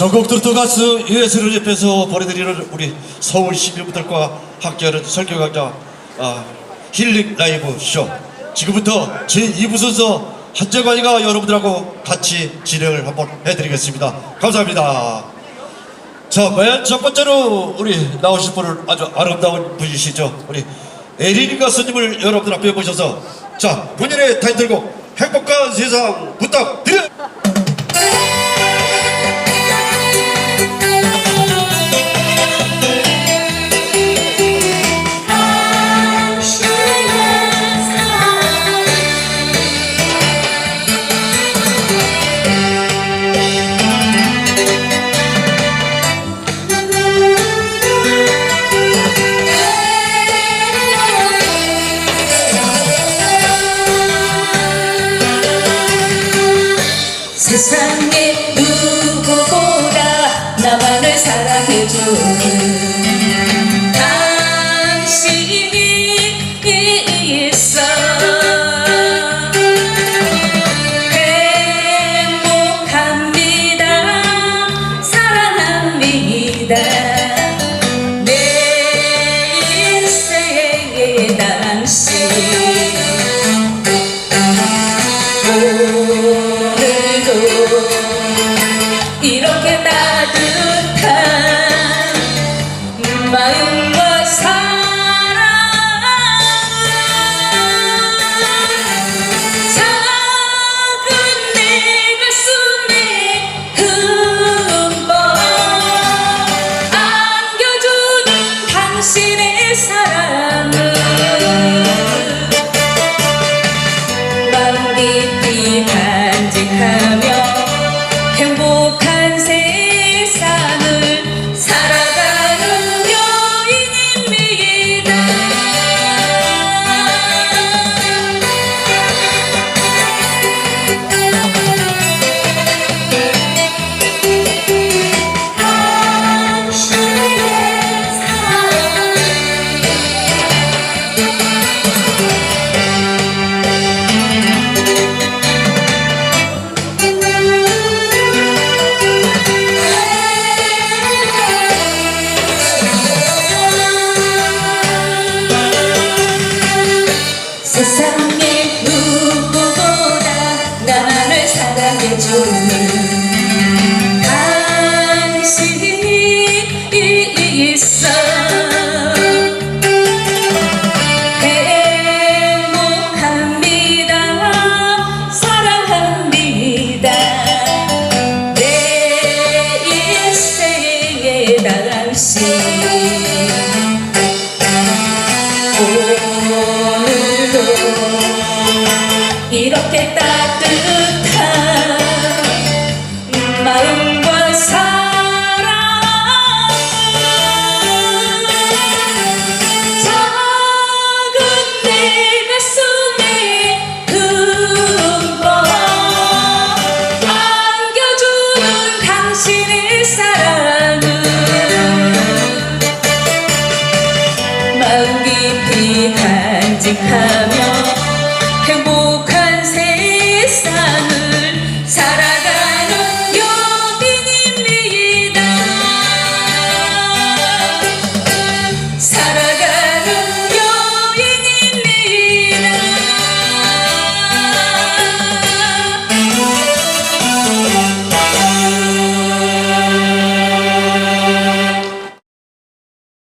전국 트로트 가수 예술을 옆에서 보내드리는 우리 서울 시민분들과 함께하는 설교 강좌 아, 힐링 라이브 쇼. 지금부터 제2부 순서 한정관이가 여러분들하고 같이 진행을 한번 해드리겠습니다. 감사합니다. 자맨첫 번째로 우리 나오실 분은 아주 아름다운 분이시죠? 우리 에린 가수님을 여러분들 앞에 모셔서 자 본인의 타이틀곡 행복한 세상 부탁드려 세상에 누구보다 나만을 사랑해주는 당신이 있어. 행복합니다. 사랑합니다. 내 인생의 당신 사랑 세상에 누구보다 나를 사랑해주는 당신이 있어. 행복합니다. 사랑합니다. 내 인생의 당신 이렇게 따뜻한 마음과 사랑. 작은 내 가슴에 흠뻑 안겨주는 당신의 사랑을 마음 깊이 간직하며